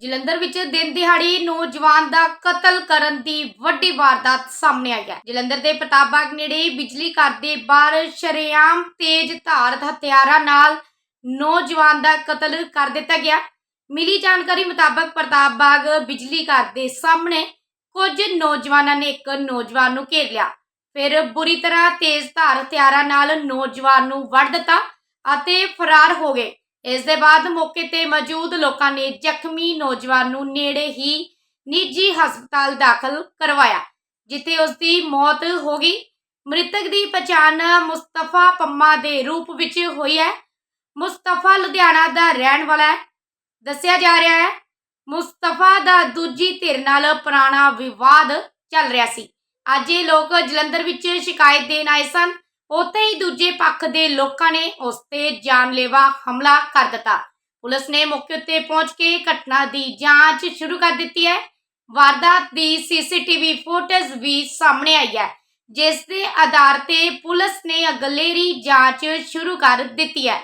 ਜਲੰਧਰ ਵਿੱਚ ਦਿਨ ਦਿਹਾੜੀ ਨੌਜਵਾਨ ਦਾ ਕਤਲ ਕਰਨ ਦੀ ਵੱਡੀ ਵਾਰਦਾਤ ਸਾਹਮਣੇ ਆਈ ਹੈ। ਜਲੰਧਰ ਦੇ ਪ੍ਰਤਾਪ ਬਾਗ ਨੇੜੇ ਬਿਜਲੀ ਘਰ ਦੇ ਬਾਹਰ ਸ਼ਰੇਆਮ ਤੇਜ਼ ਧਾਰ ਹਥਿਆਰਾਂ ਨਾਲ ਨੌਜਵਾਨ ਦਾ ਕਤਲ ਕਰ ਦਿੱਤਾ ਗਿਆ। ਮਿਲੀ ਜਾਣਕਾਰੀ ਮੁਤਾਬਕ ਪ੍ਰਤਾਪ ਬਾਗ ਬਿਜਲੀ ਘਰ ਦੇ ਸਾਹਮਣੇ ਕੁਝ ਨੌਜਵਾਨਾਂ ਨੇ ਇੱਕ ਨੌਜਵਾਨ ਨੂੰ ਘੇਰ ਲਿਆ। ਫਿਰ ਬੁਰੀ ਤਰ੍ਹਾਂ ਤੇਜ਼ ਧਾਰ ਹਥਿਆਰਾਂ ਨਾਲ ਨੌਜਵਾਨ ਨੂੰ ਵੱਢ ਦਿੱਤਾ ਅਤੇ ਫਰਾਰ ਹੋ ਗਏ। ਇਸ ਦੇ ਬਾਅਦ ਮੌਕੇ ਤੇ ਮੌਜੂਦ ਲੋਕਾਂ ਨੇ ਜ਼ਖਮੀ ਨੌਜਵਾਨ ਨੂੰ ਨੇੜੇ ਹੀ ਨਿੱਜੀ ਹਸਪਤਾਲ ਦਾਖਲ ਕਰਵਾਇਆ, ਜਿੱਥੇ ਉਸ ਦੀ ਮੌਤ ਹੋ ਗਈ। ਮ੍ਰਿਤਕ ਦੀ ਪਛਾਣ ਮੁਸਤਫਾ ਪੰਮਾ ਦੇ ਰੂਪ ਵਿੱਚ ਹੋਈ ਹੈ। ਮੁਸਤਫਾ ਲੁਧਿਆਣਾ ਦਾ ਰਹਿਣ ਵਾਲਾ ਹੈ। ਦੱਸਿਆ ਜਾ ਰਿਹਾ ਹੈ, ਮੁਸਤਫਾ ਦਾ ਦੂਜੀ ਧਿਰ ਨਾਲ ਪੁਰਾਣਾ ਵਿਵਾਦ ਚੱਲ ਰਿਹਾ ਸੀ। ਅੱਜ ਇਹ ਲੋਕ ਜਲੰਧਰ ਵਿੱਚ ਸ਼ਿਕਾਇਤ ਦੇਣ ਆਏ ਸਨ। ਉੱਥੇ ਹੀ ਦੂਜੇ ਪੱਖ ਦੇ ਲੋਕਾਂ ਨੇ ਉਸ ਤੇ ਜਾਨਲੇਵਾ ਹਮਲਾ ਕਰ ਦਿੱਤਾ। ਪੁਲਿਸ ਨੇ ਮੌਕੇ ਉੱਤੇ ਪਹੁੰਚ ਕੇ ਘਟਨਾ ਦੀ ਜਾਂਚ ਸ਼ੁਰੂ ਕਰ ਦਿੱਤੀ ਹੈ। ਵਾਰਦਾਤ ਦੀ ਸੀਸੀਟੀਵੀ ਫੁਟੇਜ ਵੀ ਸਾਹਮਣੇ ਆਈ ਹੈ, ਜਿਸ ਦੇ ਆਧਾਰ ਤੇ ਪੁਲਿਸ ਨੇ ਅਗਲੇਰੀ ਜਾਂਚ ਸ਼ੁਰੂ ਕਰ ਦਿੱਤੀ ਹੈ।